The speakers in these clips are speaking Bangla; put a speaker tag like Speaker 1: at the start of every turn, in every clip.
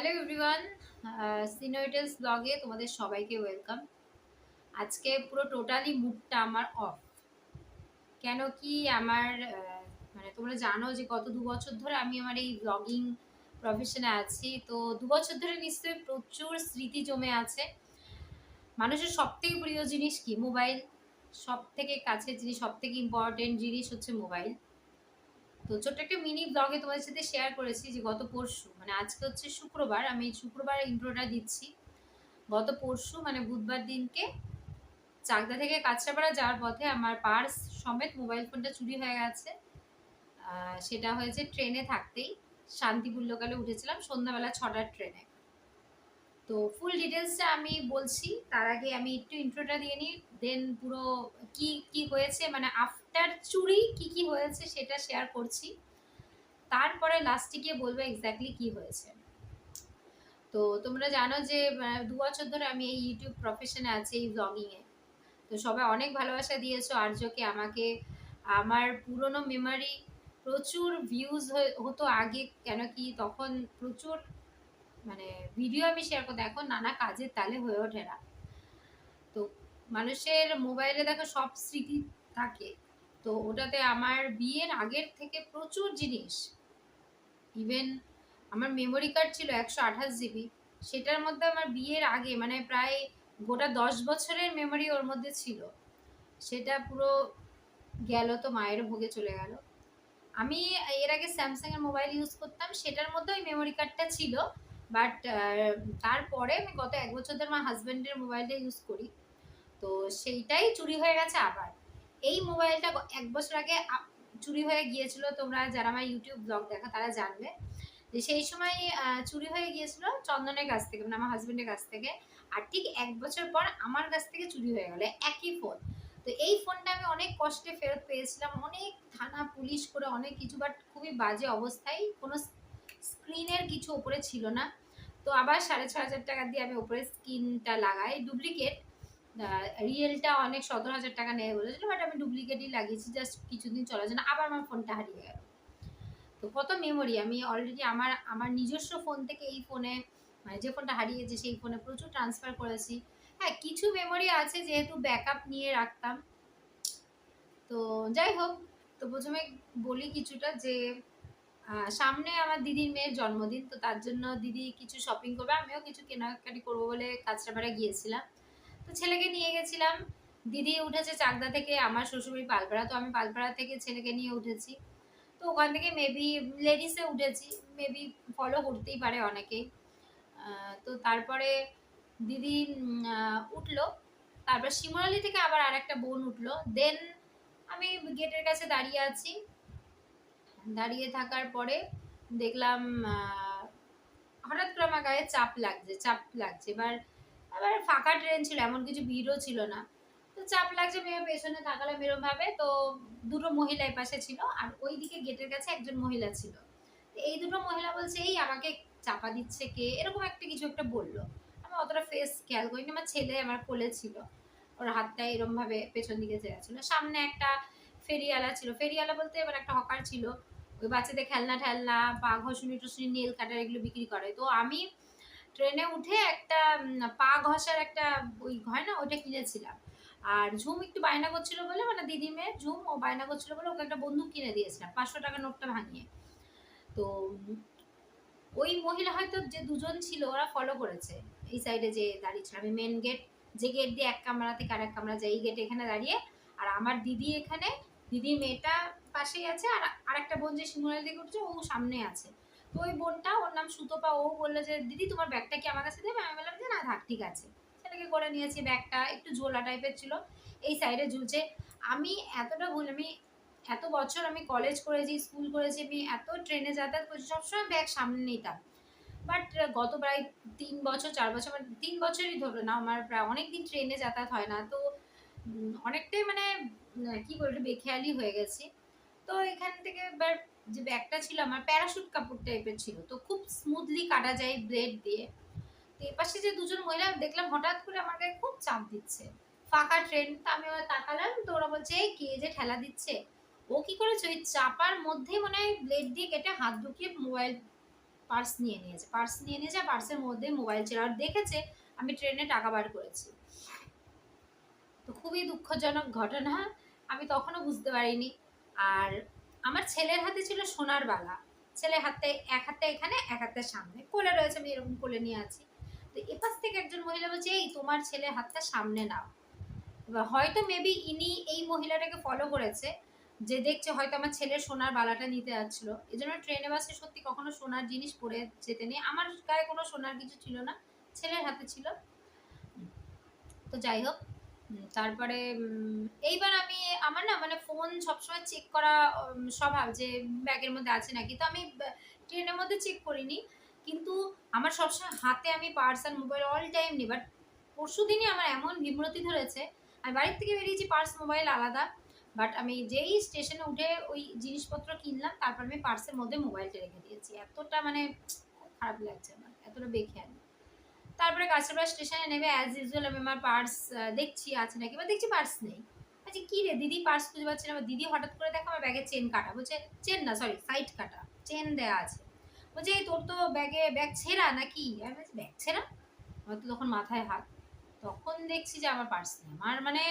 Speaker 1: হ্যালো এভরিওয়ান সিনোইটাস ব্লগে তোমাদের সবাইকে ওয়েলকাম আজকে পুরো টোটালি মুডটা আমার অফ কেন কি আমার মানে তোমরা জানো যে গত দু বছর ধরে আমি আমার এই ব্লগিং প্রফেশনে আছি। তো দু বছর ধরে নিশ্চয়ই প্রচুর স্মৃতি জমে আছে। মানুষের সব থেকে প্রিয় জিনিস কি? মোবাইল সব থেকে কাছের জিনিস সব থেকে ইম্পর্টেন্ট জিনিস হচ্ছে মোবাইল তো ছোট্ট একটা মিনি ব্লগে তোমাদের সাথে শেয়ার করেছি যে গত পরশু মানে আজকে হচ্ছে শুক্রবার, আমি শুক্রবার ইন্ট্রোটা দিচ্ছি। গত পরশু মানে বুধবার দিনকে, চাকদা থেকে কাঁচরাপাড়া যাওয়ার পথে আমার পার্স সমেত মোবাইল ফোনটা চুরি হয়ে গেছে। সেটা হয়েছে ট্রেনে থাকতেই শান্তিপুর লোকালে উঠেছিলাম সন্ধ্যাবেলা ছটার ট্রেনে তো ফুল ডিটেলসটা আমি বলছি, তার আগে আমি একটু ইন্ট্রোটা দিয়ে নিই দেন পুরো কি কি হয়েছে মানে আফটার চুরি কি কি হয়েছে সেটা শেয়ার করছি। তারপরে লাস্টে গিয়ে বলব এক্স্যাক্টলি কি হয়েছে। তো তোমরা জানো যে দু বছর ধরে আমি এই ইউটিউব প্রফেশনে আছি, এই ব্লগিংয়ে তো সবাই অনেক ভালোবাসা দিয়েছ আর্যকে, আমাকে। আমার পুরনো মেমারি প্রচুর ভিউজ হতো আগে, কেন কি তখন প্রচুর মানে ভিডিও আমি শেয়ার করতে এখন নানা কাজের তালে হয়ে ওঠে না। তো মানুষের মোবাইলে দেখো সব স্মৃতি থাকে। তো ওটাতে আমার বিয়ের আগের থেকে প্রচুর জিনিস। ইভেন আমার মেমোরি কার্ড ছিল একশো আঠাশ জিবি সেটার মধ্যে আমার বিয়ের আগে মানে প্রায় গোটা দশ বছরের মেমোরি ওর মধ্যে ছিল। সেটা পুরো গেল তো, মায়ের ভোগে চলে গেল। আমি এর আগে স্যামসাংয়ের মোবাইল ইউজ করতাম, সেটার মধ্যে ওই মেমোরি কার্ডটা ছিল। বাট তারপরে আমি গত এক বছর ধরে আমার হাজব্যান্ডের মোবাইলটা ইউজ করি। তো সেইটাই চুরি হয়ে গেছে আবার। এই মোবাইলটা এক বছর আগে চুরি হয়ে গিয়েছিল, তোমরা যারা আমার ইউটিউব ব্লগ দেখা তারা জানবে। যে সেই সময় চুরি হয়ে গিয়েছিল চন্দনের কাছ থেকে মানে আমার হাজবেন্ডের কাছ থেকে। আর ঠিক এক বছর পর আমার কাছ থেকে চুরি হয়ে গেল, একই ফোন তো এই ফোনটা আমি অনেক কষ্টে ফেরত পেয়েছিলাম, অনেক থানা, পুলিশ করে অনেক কিছু বাট খুবই বাজে অবস্থায় কোনো স্ক্রিনের কিছু ওপরে ছিল না। তো আবার সাড়ে ছ হাজার টাকা দিয়ে আমি ওপরে স্ক্রিনটা লাগাই ডুপ্লিকেট রিয়েলটা অনেক সতেরো হাজার টাকা নেয় বলেছিল বাট আমি ডুপ্লিকেটই লাগিয়েছি জাস্ট কিছুদিন চলার জন্য। আবার আমার ফোনটা হারিয়ে গেল। তো কত মেমোরি আমি অলরেডি আমার আমার নিজস্ব ফোন থেকে এই ফোনে মানে যে ফোনটা হারিয়েছে, সেই ফোনে প্রচুর ট্রান্সফার করেছি। হ্যাঁ কিছু মেমোরি আছে যেহেতু ব্যাকআপ নিয়ে রাখতাম। তো যাই হোক, তো প্রথমে বলি কিছুটা যে সামনে আমার দিদির মেয়ের জন্মদিন, তো তার জন্য দিদি কিছু শপিং করবে, আমিও কিছু কেনাকাটি করব বলে কাঁচরাপাড়া গিয়েছিলাম। তো ছেলেকে নিয়ে গেছিলাম। দিদি উঠেছে চাকদা থেকে, আমার শ্বশুরবাড়ি পালপাড়া, তো আমি পালপাড়া থেকে ছেলেকে নিয়ে উঠেছি। তো ওখান থেকে মেবি লেডিসে উঠেছি মেবি ফলো করতেই পারে অনেকেই। তো তারপরে দিদি উঠল। তারপর শিমরালি থেকে আবার আর একটা বোন উঠল। দেন আমি গেটের কাছে দাঁড়িয়ে আছি। দাঁড়িয়ে থাকার পরে দেখলাম হঠাৎ করে আমার গায়ে চাপ লাগছে চাপ লাগছে। এবার এবার ফাঁকা ট্রেন ছিল, এমন কিছু ভিড়ও ছিল না। তো চাপ লাগছে মেয়ে পেছনে তাকালাম এরম ভাবে তো দুটো মহিলা পাশে ছিল আর ওই দিকে গেটের কাছে একজন মহিলা ছিল। এই দুটো মহিলা বলছে, এই আমাকে চাপা দিচ্ছে কে? এরকম একটা কিছু একটা বলল। আমি অতটা ফেস খেয়াল করিনি, আমার ছেলে আমার কোলে ছিল। ওর হাতটা এরমভাবে পেছন দিকে ছিল সামনে একটা ফেরিওয়ালা ছিল। ফেরিওয়ালা বলতে এবার একটা হকার ছিল। ওই বাচ্চাদের খেলনা ঠেলনা পা ঘষুনি টুসুনি নেল কাটার এগুলো বিক্রি করে। তো আমি ট্রেনে উঠে একটা পা ঘষার একটা ওই হয় না, ওইটা কিনেছিলাম। আর ঝুম একটু বায়না করছিল বলে মানে দিদি মেয়ে ঝুম, ও বায়না করছিল বলে ওকে একটা বন্ধু কিনে দিয়েছিলাম, পাঁচশো টাকা নোটটা ভাঙিয়ে। তো, ওই মহিলা হয়তো যে দুজন ছিল, ওরা ফলো করেছে। এই সাইডে যে দাঁড়িয়ে ছিল আমি মেন গেট যে গেট দিয়ে এক কামরা থেকে আর এক কামরা যাই এই গেট এখানে দাঁড়িয়ে। আর আমার দিদি এখানে, দিদি মেয়েটা পাশেই আছে, আর আরেকটা বোন যে সিঙ্গুলার দিকে উঠছে, ও সামনে আছে। তো ওই বোনটা, ওর নাম সুতপা, ও বলল যে, দিদি, তোমার ব্যাগটা কি আমার কাছে দেবে? আমি বললাম, যে না, থাক, ঠিক আছে। ছেলেকে করে নিয়েছি ব্যাগটা, একটু ঝোলা টাইপের ছিল, এই সাইডে ঝুলছে। আমি এতটা ভুল, আমি এত বছর আমি কলেজ করেছি স্কুল করেছি, আমি এত ট্রেনে যাতায়াত করেছি, সবসময় ব্যাগ সামনে নিতাম। বাট গত প্রায় তিন বছর, চার বছর মানে তিন বছরই ধরো না, আমার প্রায় অনেক দিন ট্রেনে যাতায়াত হয় না, তো অনেকটাই মানে কি বলব বেখেয়ালি হয়ে গেছি। তো এখান থেকে এবার যে ব্যাগটা ছিল আমার প্যারাশুট কাপড় টাইপের ছিল, তো খুব স্মুথলি কাটা যায় ব্লেড দিয়ে। তো এপাশে যে দুজন মহিলা দেখলাম হঠাৎ করে আমার গায়ে খুব চাপ দিচ্ছে। ফাঁকা ট্রেন তো আমি ওরা তাকালাম, তো ওরা বলছে, "এই কে যে ঠেলা দিচ্ছে? ও কি করেছে? ওই চাপার মধ্যে মনে হয় ব্লেড দিয়ে কেটে হাত ঢুকিয়ে মোবাইল পার্স নিয়ে নিয়েছে। পার্স নিয়ে নিয়েছে পার্সের মধ্যে মোবাইল ছিল। আর দেখেছে, আমি ট্রেনে টাকা বার করেছি। তো খুবই দুঃখজনক ঘটনা। আমি তখনও বুঝতে পারিনি। আর আমার ছেলের হাতে ছিল সোনার বালা। ছেলের হাতে, এক হাতে এখানে, এক হাতে সামনে। কোলে রয়েছে, আমি এরকম কোলে নিয়ে আছি। তো এপাশ থেকে একজন মহিলা বলছে, এই, তোমার ছেলের হাতটা সামনে নাও। এবার হয়তো মেবি ইনি এই মহিলাটাকে ফলো করেছে, যে দেখছে হয়তো আমার ছেলের সোনার বালাটা নিতে যাচ্ছিল এই জন্য ট্রেনে বাসে সত্যি কখনো সোনার জিনিস পরে যেতে নেই। আমার গায়ে কোনো সোনার কিছু ছিল না, ছেলের হাতে ছিল। তো যাই হোক তারপরে এইবার আমি, আমার না মানে ফোন সবসময় চেক করা স্বভাব যে ব্যাগের মধ্যে আছে নাকি। তো আমি ট্রেনের মধ্যে চেক করিনি। কিন্তু আমার সবসময় হাতে আমি পার্স আর মোবাইল অল টাইম নিই। বাট পরশু দিনই আমার এমন বিমূর্তি ধরেছে। আমি বাড়ির থেকে বেরিয়েছি পার্স মোবাইল আলাদা। বাট আমি যেই স্টেশনে উঠে ওই জিনিসপত্র কিনলাম, তারপর আমি পার্সের মধ্যে মোবাইলটা রেখে দিয়েছি। এতটা মানে খুব খারাপ লাগছে আমার, এতটা বেখেয়াল। তারপরে কাছাড়া স্টেশনে নেমে অ্যাজ ইউজুয়াল আমি আমার পার্স দেখছি আছে নাকি, বা দেখছি পার্স নেই। আচ্ছা কী রে, দিদি পার্স খুঁজে পাচ্ছি না দিদি হঠাৎ করে দেখো আমার ব্যাগে চেন কাটা, বলছে চেন না সরি সাইড কাটা চেন দেয়া আছে। বলছে, এই তোর তো ব্যাগে ব্যাগ ছেঁড়া নাকি? আমি বলছি ব্যাগ ছেঁড়া? আমার তো তখন মাথায় হাত। তখন দেখছি যে আমার পার্স নেই। আমার মানে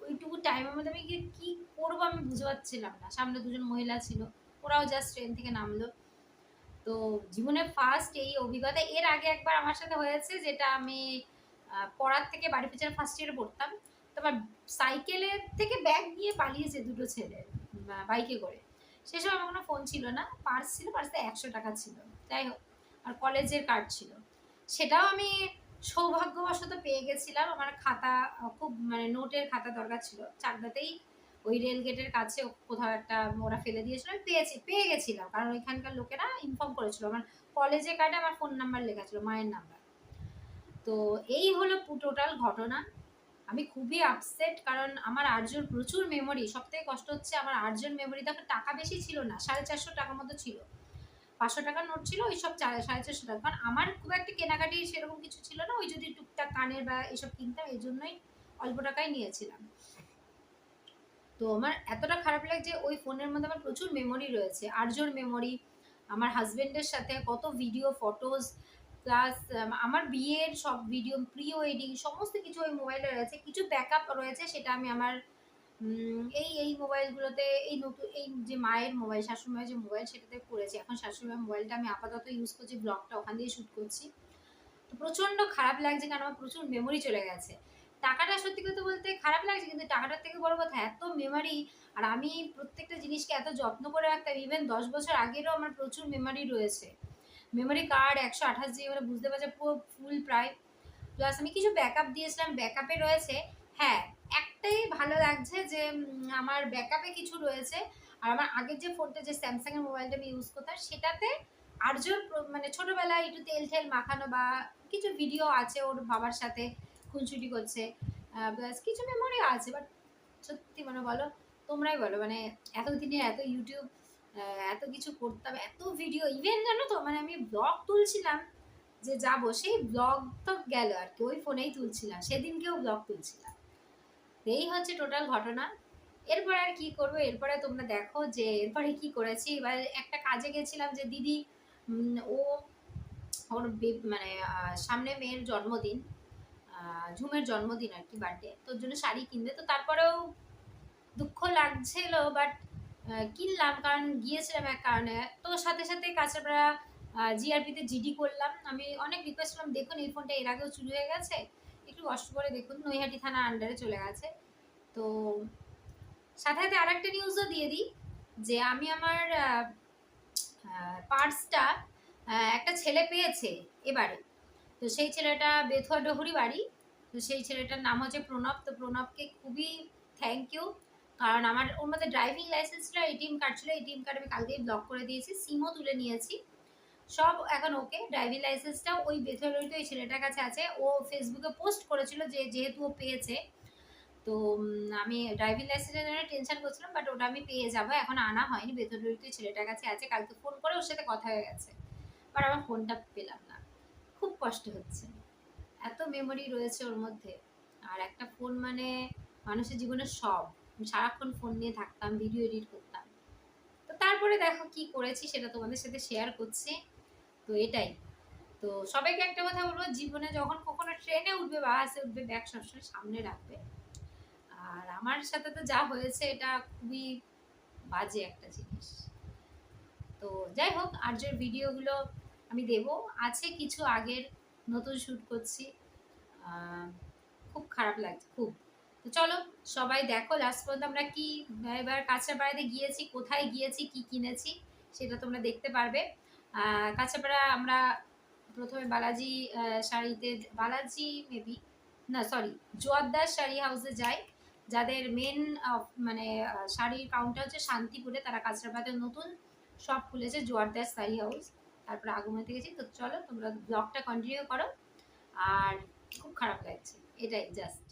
Speaker 1: ওইটুকু টাইমের মধ্যে আমি কী করব আমি বুঝতে পারছিলাম না। সামনে দুজন মহিলা ছিল, ওরাও জাস্ট ট্রেন থেকে নামলো। তো জীবনে ফার্স্ট এই অভিজ্ঞতা, এর আগে একবার আমার সাথে হয়েছে যেটা আমি পড়ার থেকে বাড়ি পিছনে ফার্স্ট ইয়ারে পড়তাম। তারপর সাইকেলের থেকে ব্যাগ নিয়ে পালিয়েছে দুটো ছেলে বাইকে করে। সেসব আমার কোনো ফোন ছিল না পার্স ছিল পার্সে একশো টাকা ছিল। যাই হোক, আর কলেজের কার্ড ছিল। সেটাও আমি সৌভাগ্যবশত পেয়ে গেছিলাম। আমার খাতা, খুব মানে নোটের খাতা দরকার ছিল। চাকদাতেই ওই রেল গেটের কাছে কোথাও একটা ওরা ফেলে দিয়েছিল, আমি পেয়েছি, পেয়ে গেছিলাম। কারণ ওইখানকার লোকেরা ইনফর্ম করেছিল। আমার কলেজের কার্ডে আমার ফোন নাম্বার লেখা ছিল, মায়ের নাম্বার তো এই হলো টোটাল ঘটনা। আমি খুবই আপসেট কারণ আমার আর্যর প্রচুর মেমোরি সব থেকে কষ্ট হচ্ছে আমার আর্যর মেমোরি দেখো, টাকা বেশি ছিল না, সাড়ে চারশো টাকার মতো ছিল। পাঁচশো টাকার নোট ছিল, ওই সব সাড়ে চারশো টাকা। কারণ আমার খুব একটা কেনাকাটি সেরকম কিছু ছিল না, ওই যদি টুকটাক কানের বা এসব কিনতাম, এই জন্যই অল্প টাকায় নিয়েছিলাম। তো আমার এতটা খারাপ লাগছে ওই ফোনের মধ্যে আমার প্রচুর মেমোরি রয়েছে। আর্যর মেমোরি আমার হাজবেন্ডের সাথে কত ভিডিও ফটোজ প্লাস আমার বিয়ের সব ভিডিও প্রি ওয়েডিং সমস্ত কিছু ওই মোবাইলে রয়েছে। কিছু ব্যাকআপ রয়েছে সেটা আমি আমার এই এই মোবাইলগুলোতে এই নতুন, এই যে মায়ের মোবাইল শাশুড়ি মায়ের যে মোবাইল সেটাতে করেছি। এখন শাশুড়ি মায়ের মোবাইলটা আমি আপাতত ইউজ করছি ব্লগটা ওখান দিয়ে শ্যুট করছি। তো প্রচণ্ড খারাপ লাগছে কারণ আমার প্রচুর মেমোরি চলে গেছে। টাকাটা সত্যি কথা বলতে খারাপ লাগছে, কিন্তু টাকাটার থেকে বড় কথা এত মেমোরি আর আমি প্রত্যেকটা জিনিসকে এত যত্ন করে রাখতাম ইভেন দশ বছর আগেরও আমার প্রচুর মেমোরি রয়েছে। মেমোরি কার্ড একশো আঠাশ জিবি মানে বুঝতে পারছে, পুরো ফুল প্রায়। প্লাস আমি কিছু ব্যাকআপ দিয়েছিলাম ব্যাকআপে রয়েছে। হ্যাঁ একটাই ভালো লাগছে যে আমার ব্যাকআপে কিছু রয়েছে, আর আমার আগের যে ফোনটা যে স্যামসাংয়ের মোবাইলটা আমি ইউজ করতাম, সেটাতে আর্যর মানে ছোটোবেলায় একটু তেল ঠেল মাখানো বা কিছু ভিডিও আছে ওর বাবার সাথে খুনসুটি করছে। কিছু মেমোরি আছে বাট সত্যি মানে বলো, তোমরাই বলো মানে এতদিনে এত ইউটিউব এত কিছু করতাম, এত ভিডিও ইভেন জানো তো মানে আমি ব্লগ তুলছিলাম, যে যাব, সেই ব্লগ তো গেল আর কি, ওই ফোনেই তুলছিলাম, সেদিনকেও ব্লগ তুলছিলাম। এই হচ্ছে টোটাল ঘটনা। এরপরে আর কি করব, এরপরে তোমরা দেখো যে এরপরে কি করেছি, এবার একটা কাজে গেছিলাম যে দিদি ও, ওর মানে সামনে মেয়ের জন্মদিন। ঝুমের জন্মদিন আর কি বার্থডে তোর জন্য শাড়ি কিনবে। তো তারপরেও দুঃখ লাগছিল বাট কিনলাম কারণ গিয়েছিলাম এক কারণে। তো সাথে সাথে কাঁচাপাড়া জিআরপিতে জিডি করলাম। আমি অনেক রিকোয়েস্ট করলাম, দেখুন, এই ফোনটা এর আগেও চুরি হয়ে গেছে। একটু কষ্ট করে দেখুন। নৈহাটি থানা আন্ডারে চলে গেছে। তো সাথে সাথে আরেকটা নিউজও দিয়ে দিই, যে আমি আমার পার্সটা একটা ছেলে পেয়েছে এবারে। তো সেই ছেলেটা বেথুয়া ডহুরি বাড়ি। তো সেই ছেলেটার নাম হচ্ছে প্রণব। তো প্রণবকে খুবই থ্যাংক ইউ কারণ আমার ওর মধ্যে ড্রাইভিং লাইসেন্স ছিল এটিএম কার্ড ছিল। এটিএম কার্ড আমি কালকেই ব্লক করে দিয়েছি সিমও তুলে নিয়েছি। সব এখন ওকে ড্রাইভিং লাইসেন্সটাও ওই বেথুয়াডহরিতে ওই ছেলেটার কাছে আছে। ও ফেসবুকে পোস্ট করেছিল যে যেহেতু ও পেয়েছে। তো আমি ড্রাইভিং লাইসেন্সের জন্য টেনশন করছিলাম বাট ওটা আমি পেয়ে যাব। এখন আনা হয়নি ওই ছেলেটার কাছে আছে। কালকে ফোন করে ওর সাথে কথা হয়ে গেছে। বাট আমার ফোনটা পেলাম না। খুব কষ্ট হচ্ছে। এত মেমোরি রয়েছে ওর মধ্যে। আর একটা ফোন মানে মানুষের জীবনে সব। সারাক্ষণ ফোন নিয়ে থাকতাম ভিডিও এডিট করতাম। তো তারপরে দেখো কি করেছি সেটা তোমাদের সাথে শেয়ার করছি। তো এটাই। তো সবাইকে একটা কথা বলব, জীবনে যখন কখনো ট্রেনে উঠবে, বাসে উঠবে ব্যাগ সবসময় সামনে রাখবে। আর আমার সাথে তো যা হয়েছে, এটা খুবই বাজে একটা জিনিস। তো যাই হোক আর্যের ভিডিওগুলো আমি দেব। আছে কিছু আগের নতুন শ্যুট করছি। খুব খারাপ লাগছে, খুব। তো চলো, সবাই দেখো লাস্ট পর্যন্ত আমরা কি, এবার কাঁচরাপাড়াতে গিয়েছি, কোথায় গিয়েছি, কি কিনেছি, সেটা তোমরা দেখতে পারবে। কাঁচরাপাড়া আমরা প্রথমে বালাজি শাড়িতে, বালাজি মেবি না সরি জোয়ারদার শাড়ি হাউসে যাই। যাদের মেন মানে শাড়ির কাউন্টার হচ্ছে শান্তিপুরে, তারা কাঁচরাপাড়াতে নতুন শপ খুলেছে জোয়ারদার শাড়ি হাউস তারপরে আগমনে গেছি। তো চলো তোমরা ব্লগটা কন্টিনিউ করো। আর খুব খারাপ লাগছে। এটাই জাস্ট